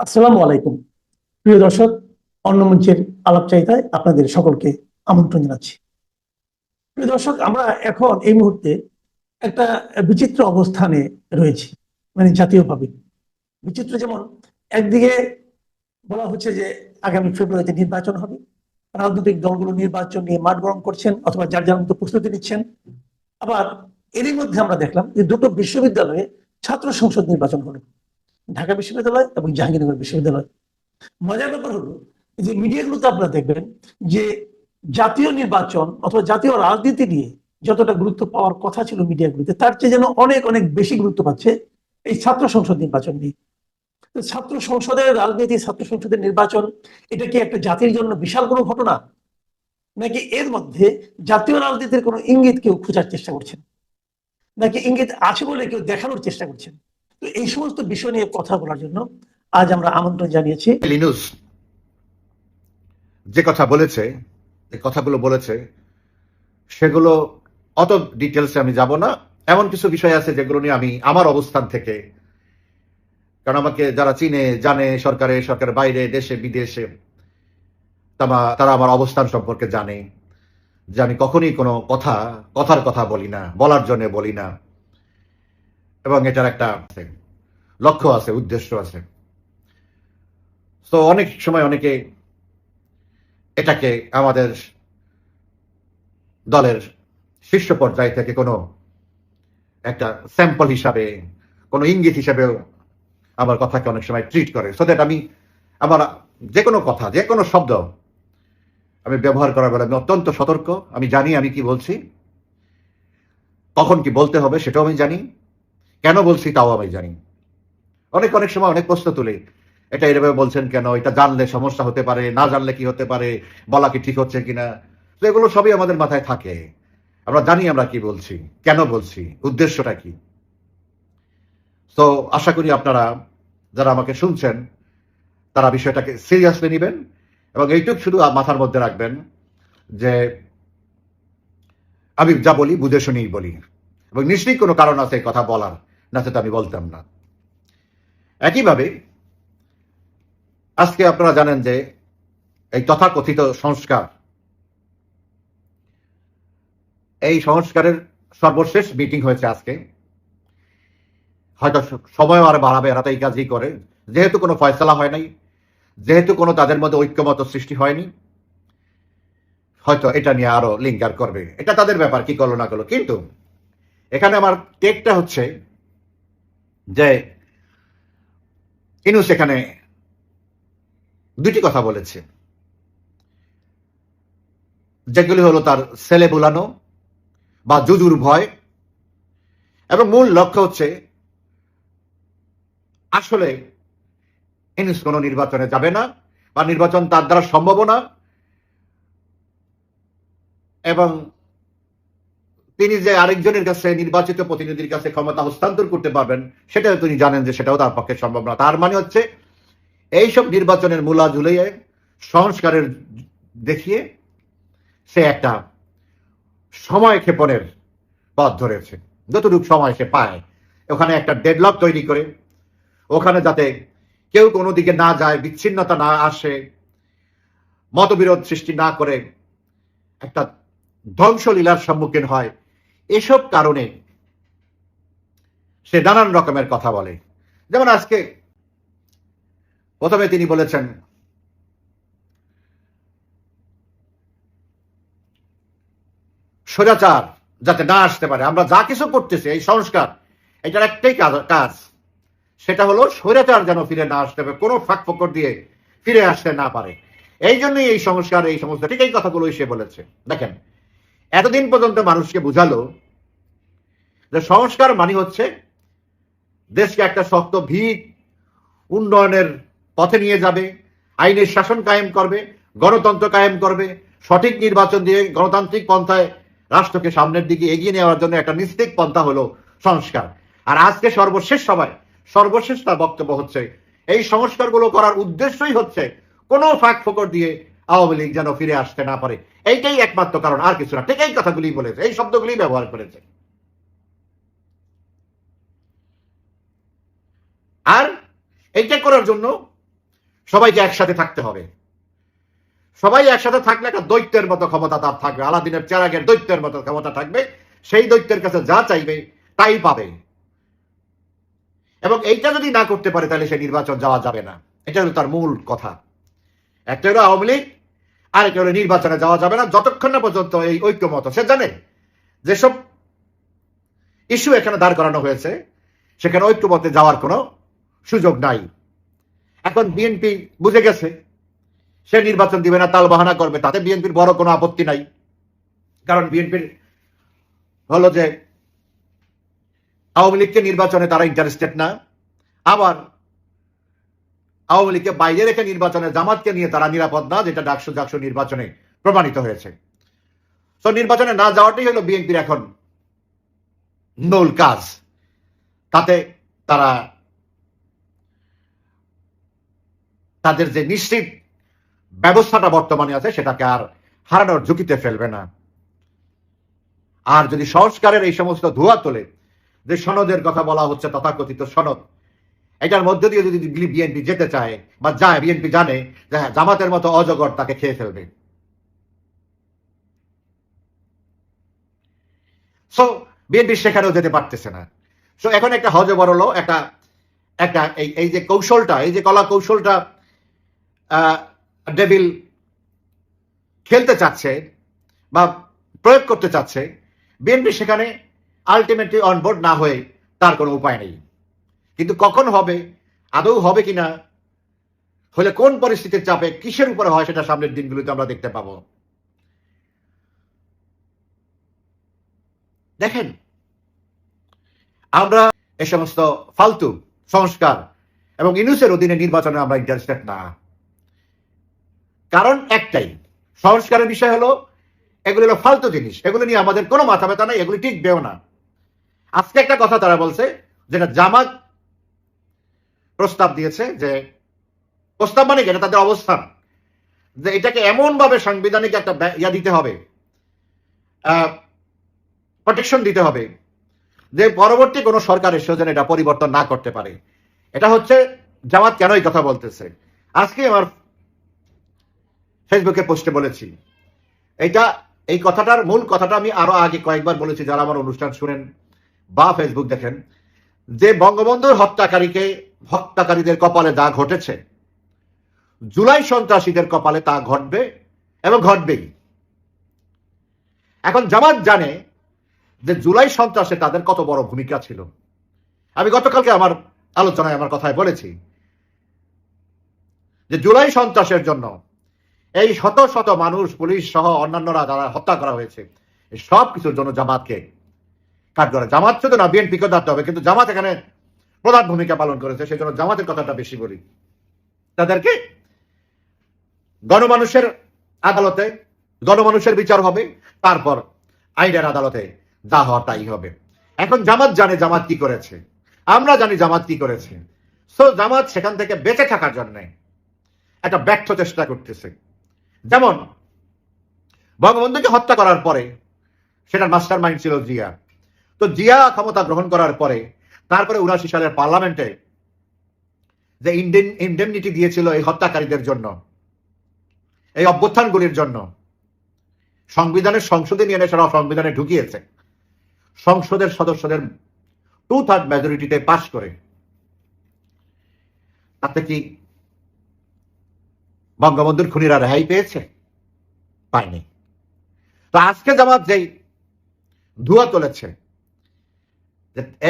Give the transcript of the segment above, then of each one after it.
আসসালামু আলাইকুম। প্রিয় দর্শক, অন্য মঞ্চের আলাপচারিতায় আপনাদের সকলকে আমন্ত্রণ জানাচ্ছি। প্রিয় দর্শক, আমরা এখন এই মুহূর্তে একটা বিচিত্র অবস্থানে রয়েছি মানে জাতীয়ভাবে। বিচিত্র যেমন একদিকে বলা হচ্ছে যে আগামী ফেব্রুয়ারিতে নির্বাচন হবে, রাজনৈতিক দলগুলো নির্বাচন নিয়ে মাঠ গরম করছেন অথবা যার যার মতো প্রস্তুতি নিচ্ছেন। আবার এরই মধ্যে আমরা দেখলাম যে দুটো বিশ্ববিদ্যালয়ে ছাত্র সংসদ নির্বাচন হলো ঢাকা বিশ্ববিদ্যালয় এবং জাহাঙ্গীরনগর বিশ্ববিদ্যালয়। মজার ব্যাপার হলো যে মিডিয়াগুলোতে আপনারা দেখবেন যে জাতীয় নির্বাচন অথবা জাতীয় রাজনীতি নিয়ে যতটা গুরুত্ব পাওয়ার কথা ছিল মিডিয়াগুলোতে, তার চেয়ে যেন অনেক অনেক বেশি গুরুত্ব পাচ্ছে এই ছাত্র সংসদ নির্বাচন নিয়ে। ছাত্র সংসদের রাজনীতি, ছাত্র সংসদের নির্বাচন, এটা কি একটা জাতির জন্য বিশাল কোনো ঘটনা? নাকি এর মধ্যে জাতীয় রাজনীতির কোনো ইঙ্গিত কেউ খোঁজার চেষ্টা করছেন? নাকি ইঙ্গিত আছে বলে কেউ দেখানোর চেষ্টা করছেন? তো এই সমস্ত বিষয় নিয়ে কথা বলার জন্য আজ আমরা আমন্ত্রণ জানিয়েছি। লিনুস যে কথা বলেছে, যে কথাগুলো বলেছে, সেগুলো অত ডিটেলসে আমি যাব না। এমন কিছু বিষয় আছে যেগুলো নিয়ে আমি আমার অবস্থান থেকে, কারণ আমাকে যারা চিনে, জানে সরকারে, সরকারের বাইরে, দেশে, বিদেশে তারা আমার অবস্থান সম্পর্কে জানে যে আমি কখনই কোনো কথা, কথার কথা বলি না, বলার জন্য বলি না। এবং এটার একটা লক্ষ্য আছে, উদ্দেশ্য আছে। তো অনেক সময় অনেকে এটাকে আমাদের দলের শীর্ষ পর্যায় থেকে কোনো একটা স্যাম্পল হিসাবে, কোনো ইঙ্গিত হিসাবেও আমার কথাকে অনেক সময় ট্রিট করে। সো দ্যাট আমি আমার যে কোনো কথা, যে কোনো শব্দ আমি ব্যবহার করার বেলা আমি অত্যন্ত সতর্ক। আমি জানি আমি কি বলছি। কখন কি বলতে হবে সেটাও আমি জানি। কেন বলছি তাও আমি জানি। অনেক অনেক সময় অনেক প্রশ্ন তুলে। এটা এভাবে বলছেন কেন? এটা জানলে সমস্যা হতে পারে, না জানলে কি হতে পারে? বলা কি ঠিক হচ্ছে কিনা? তো এগুলো সবই আমাদের মাথায় থাকে। আমরা জানি আমরা কি বলছি, কেন বলছি, উদ্দেশ্যটা কি। তো আশা করি আপনারা যারা আমাকে শুনছেন, তারা বিষয়টাকে সিরিয়াসলি নেবেন এবং এইটুক শুধু মাথার মধ্যে রাখবেন যে আমি যা বলি, বুঝে শুনেই বলি। এবং নিশ্চয়ই কোনো কারণ আছে কথা বলার। না সেটা আমি বলতাম না। একইভাবে, আজকে আপনারা জানেন যে এই তথাকথিত সংস্কার, এই সংস্কারের সর্বশেষ মিটিং হয়েছে আজকে। হয়তো সময় আর বাড়াবে, এরা তো এই কাজই করে। যেহেতু কোনো ফয়সলা হয় নাই, যেহেতু কোনো তাদের মধ্যে ঐক্যমত সৃষ্টি হয়নি, হয়তো এটা নিয়ে আরও লিঙ্কার করবে। এটা তাদের ব্যাপার, কি করল না করল। কিন্তু এখানে আমার টেকটা হচ্ছে যে ইনু সেখানে দুটি কথা বলেছে। যেগুলি হলো তার ছেলে বুলানো বা জুজুর ভয় এবং মূল লক্ষ্য হচ্ছে আসলে ইনুস কোনো নির্বাচনে যাবে না বা নির্বাচন তার দ্বারা সম্ভব না এবং তিনি যে আরেকজনের কাছে নির্বাচিত প্রতিনিধির কাছে ক্ষমতা হস্তান্তর করতে পারবেন সেটাও তিনি জানেন যে সেটাও তার পক্ষে সম্ভব না। তার মানে হচ্ছে, এইসব নির্বাচনের মূলা ঝুলিয়ে, সংস্কারের দেখিয়ে, সে একটা সময় ক্ষেপণের পথ ধরেছে। যতটুকু সময় সে পায়, ওখানে একটা ডেডলক তৈরি করে, ওখানে যাতে কেউ কোনো দিকে না যায়, বিচ্ছিন্নতা না আসে, মতবিরোধ সৃষ্টি না করে, একটা ধ্বংসলীলার সম্মুখীন হয় এসব কারণে সে নানান রকমের কথা বলে। যেমন আজকে প্রথমে তিনি বলেছেন সোজাচার যাতে না আসতে পারে, আমরা যা কিছু করতেছি, এই সংস্কার, এটার একটাই কাজ- সেটা হলো স্বৈরাচার যেন ফিরে না আসতে পারে, কোনো ফাঁক ফকর দিয়ে ফিরে আসতে না পারে। এই জন্যই এই সংস্কার, এই সমস্ত, ঠিক এই কথাগুলোই সে বলেছে। দেখেন এতদিন পর্যন্ত মানুষকে বুঝালো যে সংস্কার মানে হচ্ছে দেশকে একটা শক্ত ভিত উন্নয়নের পথে নিয়ে যাবে, আইনের শাসন কায়েম করবে, গণতন্ত্র কায়েম করবে, সঠিক নির্বাচন দিয়ে গণতান্ত্রিক পন্থায় রাষ্ট্রকে সামনের দিকে এগিয়ে নেওয়ার জন্য একটা নিস্তিক পন্থা হলো সংস্কার। আর আজকে সর্বশেষ সভায় সর্বশেষ তার বক্তব্য হচ্ছে, এই সংস্কারগুলো করার উদ্দেশ্যই হচ্ছে কোনো ফাঁক ফোকর দিয়ে আওয়ামী লীগ যেন ফিরে আসতে না পারে। এইটাই একমাত্র কারণ, আর কিছু না। ঠিক এই কথাগুলি বলেছে, এই শব্দগুলি ব্যবহার করেছে। আর এইটা করার জন্য সবাইকে একসাথে থাকতে হবে। সবাই একসাথে থাকলে একটা দৈত্যের মতো ক্ষমতা তার থাকবে। আলাদিনের চেরাগের দৈত্যের মতো ক্ষমতা থাকবে। সেই দৈত্যের কাছে যা চাইবে, তাই পাবে। এবং এইটা যদি না করতে পারে, তাহলে সে নির্বাচন যাওয়া যাবে না। এটা হলো তার মূল কথা। একটা হলো আওয়ামী লীগ আর হলো নির্বাচনে যাওয়া যাবে না, যতক্ষণ না পর্যন্ত এই ঐক্যমত। সে জানে যেসব ইস্যু এখানে দাঁড় করানো হয়েছে, সেখানে ঐক্যমতে যাওয়ার কোনো সুযোগ নাই। এখন বিএনপি বুঝে গেছে, সে নির্বাচন দিবে না, তাল বাহানা করবে, তাতে বিএনপির বড় কোনো আপত্তি নাই। কারণ বিএনপির হলো যে, আওয়ামী লীগকে নির্বাচনে তারা ইন্টারেস্টেড না। আবার আওয়ামী লীগকে বাইরে রেখে নির্বাচনে জামাতকে নিয়ে তারা নিরাপদ না, যেটা ডাকসু ডাকসু নির্বাচনে প্রমাণিত হয়েছে। তো নির্বাচনে না যাওয়াটাই হলো বিএনপির এখন মূল কাজ। তাতে তারা তাদের যে নিশ্চিত ব্যবস্থাটা বর্তমানে আছে, সেটাকে আর হারানোর ঝুঁকিতে ফেলবে না। আর যদি সংস্কারের এই সমস্ত ধোয়া তোলে, যে সনদের কথা বলা হচ্ছে, তথাকথিত সনদ এটার মধ্য দিয়ে যদি বিএনপি যেতে চায় বা যায় বিএনপি জানে যে হ্যাঁ জামাতের মতো অজগর তাকে খেয়ে ফেলবে। সো বিএনপি সেখানেও যেতে পারতেছে না। সো এখন একটা হজ বড়লো একটা একটা এই এই যে কৌশলটা, এই যে কলা কৌশলটা ডেভিল খেলতে চাচ্ছে বা প্রয়োগ করতে চাচ্ছে বিএনপি সেখানে আলটিমেটলি অনবোর্ড না হয়ে তার কোনো উপায় নেই। কিন্তু কখন হবে? আদৌ হবে কিনা? হলে কোন পরিস্থিতির চাপে কিসের উপরে হয় সেটা সামনের দিনগুলোতে আমরা দেখতে পাবো। দেখেন, আমরা এ সমস্ত ফালতু সংস্কার এবং ইনুসের অধীনে নির্বাচনে আমরা ইন্টারেস্টেড না। কারণ একটাই, সংস্কারের বিষয় হলো, এগুলো হলো ফালতু জিনিস। এগুলো নিয়ে আমাদের কোনো মাথা ব্যথা নাই, এগুলি টিকবেও না। আজকে একটা কথা তারা বলছে, যেটা জামাত প্রস্তাব দিয়েছে যে, প্রস্তাব মানে? এটা তাদের অবস্থান। যে এটাকে এমন ভাবে সাংবিধানিক একটা ইয়া দিতে হবে প্রোটেকশন দিতে হবে, যে পরবর্তী কোনো সরকার এসেও যেন এটা পরিবর্তন না করতে পারে। এটা হচ্ছে জামাত কেন এই কথা বলতেছে? আজকে আমার ফেসবুকে পোস্টে বলেছি। এটা এই কথাটার মূল কথাটা আমি আরও আগে কয়েকবার বলেছি, যারা আমার অনুষ্ঠান শুনেন বা ফেসবুক দেখেন, যে বঙ্গবন্ধুর হত্যাকারীকে হত্যাকারীদের কপালে দা ঘটেছে। জুলাই সন্ত্রাসীদের কপালে তা ঘটবে এবং ঘটবেই। এখন জামাত জানে যে জুলাই সন্ত্রাসে তাদের কত বড় ভূমিকা ছিল। আমি গতকালকে আমার আলোচনায় আমার কথায় বলেছি যে জুলাই সন্ত্রাসের জন্য এই শত শত মানুষ, পুলিশ সহ অন্যান্যরা যারা হত্যা করা হয়েছে সব কিছুর জন্য জামাতকে কাজ করে জামাত শুধু না বিএনপিকে ধরতে হবে। কিন্তু জামাত এখানে প্রধান ভূমিকা পালন করেছে সেই জন্য জামাতের কথাটা বেশি বলি। তাদেরকে গণমানুষের আদালতে, গণমানুষের বিচার হবে, তারপর আইনের আদালতে যা হওয়ার তাই হবে। এখন জামাত জানে জামাত কি করেছে। আমরা জানি জামাত কি করেছে। সো জামাত সেখান থেকে বেঁচে থাকার জন্য একটা ব্যর্থ চেষ্টা করতেছে। যেমন, বঙ্গবন্ধুকে হত্যা করার পরে, সেটার মাস্টার মাইন্ড ছিল জিয়া। তো জিয়া ক্ষমতা গ্রহণ করার পরে তারপরে উনাশি সালের পার্লামেন্টে যে ইন্ডেমনিটি দিয়েছিল এই হত্যাকারীদের জন্য, এই অভ্যুত্থানগুলির জন্য, সংবিধানের সংসদে নিয়ে সেটা সংবিধানে ঢুকিয়েছে। সংসদের সদস্যদের টু থার্ড মেজরিটিতে পাশ করে। তাতে কি বঙ্গবন্ধুর খুনিরা রেহাই পেয়েছে? পায়নি। তো আজকে জামাত যেই ধুয়া তুলেছে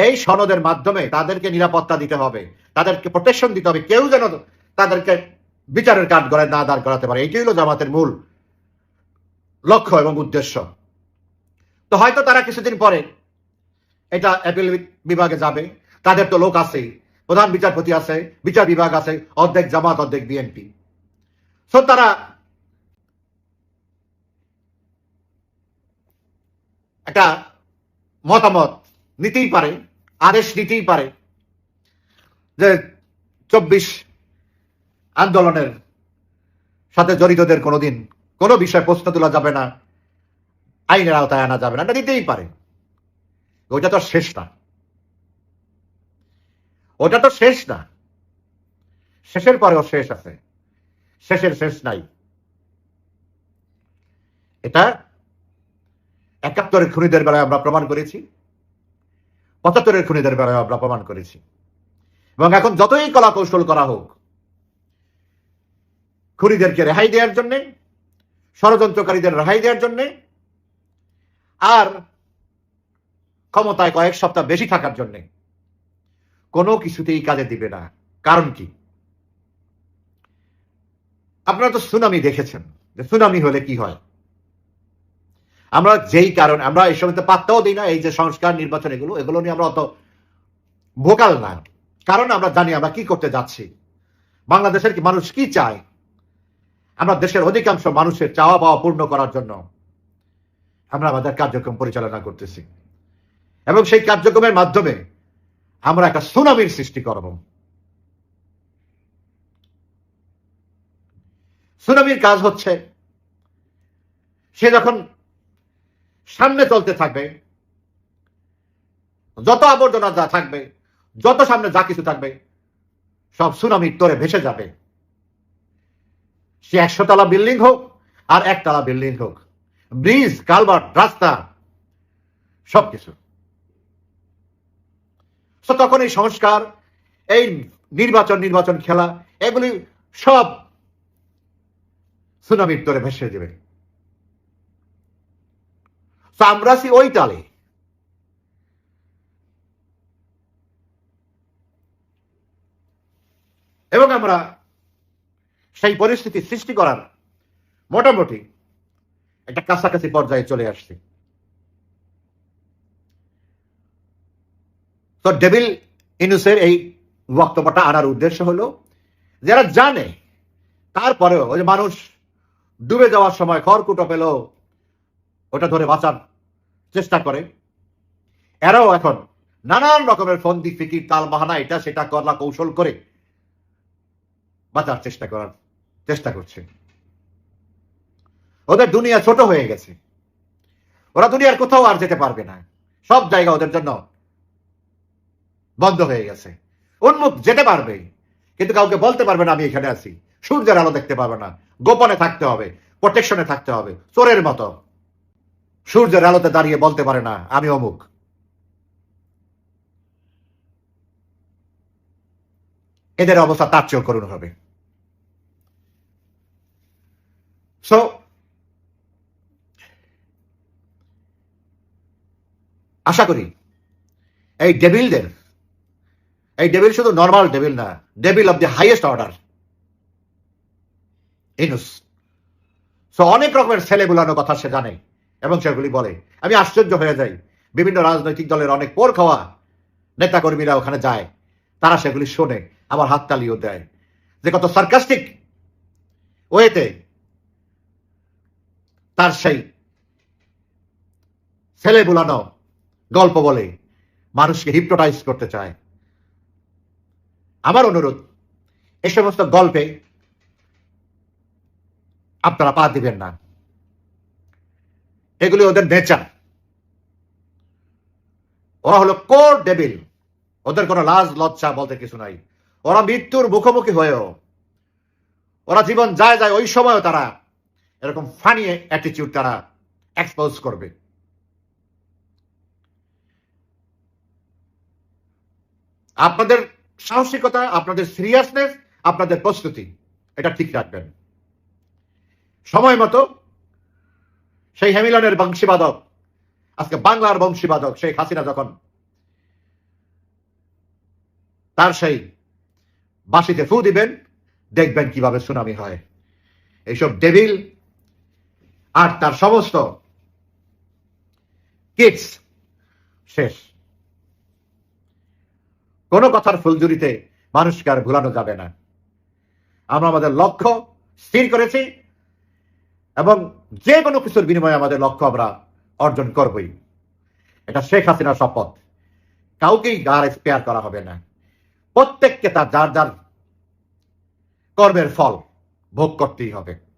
এই সনদের মাধ্যমে তাদেরকে নিরাপত্তা দিতে হবে, তাদেরকে প্রোটেকশন দিতে হবে, কেউ যেন তাদেরকে বিচারের কাঠ গড়ায় না দাঁড় করাতে পারে। এটাই হলো জামাতের মূল লক্ষ্য এবং উদ্দেশ্য। তো হয়তো তারা কিছুদিন পরে এটা অ্যাপিল বিভাগে যাবে। তাদের তো লোক আছে প্রধান বিচারপতি আছে, বিচার বিভাগ আছে, অর্ধেক জামাত, অর্ধেক বিএনপি সো তারা একটা মতামত নিতেই পারে, আদেশ নিতেই পারে যে চব্বিশ আন্দোলনের সাথে জড়িতদের কোনোদিন কোনো বিষয়ে প্রশ্ন তোলা যাবে না, আইনের আওতায় আনা যাবে না, এটা দিতেই পারে। ওইটা তো শেষ না। ওটা তো শেষ না। শেষের পরেও শেষ আছে। শেষের শেষ নাই। এটা একাত্তরের খুনিদের বেলায় আমরা প্রমাণ করেছি। পঁচাত্তরের খুনিদের বেলায় আমরা প্রমাণ করেছি। এবং এখন যতই কলা কৌশল করা হোক, খুনিদেরকে রেহাই দেওয়ার জন্যে, ষড়যন্ত্রকারীদের রেহাই দেওয়ার জন্যে, আর ক্ষমতায় কয়েক সপ্তাহ বেশি থাকার জন্যে, কোনো কিছুতেই কাজে দিবে না। কারণ কি? আপনারা তো সুনামি দেখেছেন। যে সুনামি হলে কি হয়? আমরা যেই কারণ, আমরা এই সময়তে পাত্তাও দিই না, এই যে সংস্কার, নির্বাচন এগুলো এগুলো নিয়ে আমরা অত ভোকাল না। কারণ আমরা জানি আমরা কি করতে যাচ্ছি। বাংলাদেশের কি মানুষ কি চায়? আমরা দেশের অধিকাংশ মানুষের চাওয়া পাওয়া পূর্ণ করার জন্য আমরা আমাদের কার্যক্রম পরিচালনা করতেছি। এবং সেই কার্যক্রমের মাধ্যমে আমরা একটা সুনামির সৃষ্টি করব। সুনামির কাজ হচ্ছে, সে যখন সামনে চলতে থাকবে, যত আবর্জনা যা থাকবে, যত সামনে যা কিছু থাকবে, সব সুনামির তোরে ভেসে যাবে। সে একশো তলা বিল্ডিং হোক আর একতলা বিল্ডিং হোক, ব্রিজ, কালভার্ট, রাস্তা, সবকিছু। তখন এই সংস্কার, এই নির্বাচন নির্বাচন খেলা, এগুলি সব সুনামির তোরে ভেসে যাবে তো ওই তালে এবং আমরা সেই পরিস্থিতি সৃষ্টি করার মোটামুটি একটা কাছাকাছি পর্যায়ে চলে আসছি। তো ডেভিল ইনুসের এই বক্তব্যটা আনার উদ্দেশ্য হলো, যারা জানে, তারপরেও ওই মানুষ ডুবে যাওয়ার সময় খড়কুটো পেল ওটা ধরে বাঁচার চেষ্টা করে। এরাও এখন নানান রকমের ফন্দি, ফিকির তাল বাহানা এটা সেটা করলা কৌশল করে বাঁচার চেষ্টা করার চেষ্টা করছে। ওদের দুনিয়া ছোট হয়ে গেছে। ওরা দুনিয়ার কোথাও আর যেতে পারবে না। সব জায়গা ওদের জন্য বন্ধ হয়ে গেছে। উন্মুখ যেতে পারবে, কিন্তু কাউকে বলতে পারবে না, আমি এখানে আছি। সূর্যের আলো দেখতে পারবে না। গোপনে থাকতে হবে প্রোটেকশনে থাকতে হবে, চোরের মতো। সূর্যের আলোতে দাঁড়িয়ে বলতে পারে না, আমি অমুক। এদের অবস্থা তার চেয়েও করুণ হবে। সো আশা করি এই ডেভিলদের, এই ডেভিল শুধু নর্মাল ডেভিল না, devil of the highest order, Yunus. So অনেক রকমের ছেলে কথা সে জানে। এবং সেগুলি বলে। আমি আশ্চর্য হয়ে যাই। বিভিন্ন রাজনৈতিক দলের অনেক পোর খাওয়া নেতাকর্মীরা ওখানে যায়। তারা সেগুলি শোনে আবার হাততালিও দেয়। যে কত সার্কাস্টিক ওয়েতে তার সেই ছেলে বুলানো গল্প বলে মানুষকে হিপনোটাইজ করতে চায়। আমার অনুরোধ এই সমস্ত গল্পে আপনারা পা দিবেন না। এগুলি ওদের নেচার ওরা হলো কোর ডেবিল ওদের কোনো লাজ, লজ্জা বলতে কিছু নাই। ওরা মৃত্যুর মুখোমুখি হয়েও। ওরা জীবন যায় যায় ওই সময়ও তারা এরকম ফানি অ্যাটিটিউড তারা এক্সপোজ করবে। আপনাদের সাহসিকতা, আপনাদের সিরিয়াসনেস আপনাদের প্রস্তুতি, এটা ঠিক রাখবেন। সময় মতো সেই হেমিলনের বংশীবাদক। আজকে বাংলার বংশীবাদক শেখ হাসিনা যখন তার সেই বাসিতে ফু দিবেন, দেখবেন কীভাবে সুনামি হয়। এইসব ডেভিল আর তার সমস্ত কিডস শেষ। কোনো কথার ফুলজুরিতে মানুষকে আর ভুলানো যাবে না। আমরা আমাদের লক্ষ্য স্থির করেছি। এবং যে কোনো কিছুর বিনিময়ে আমাদের লক্ষ্য আমরা অর্জন করবই। এটা শেখ হাসিনার শপথ। কাউকেই গার স্পেয়ার করা হবে না। প্রত্যেককে তার, যার যার কর্মের ফল ভোগ করতেই হবে।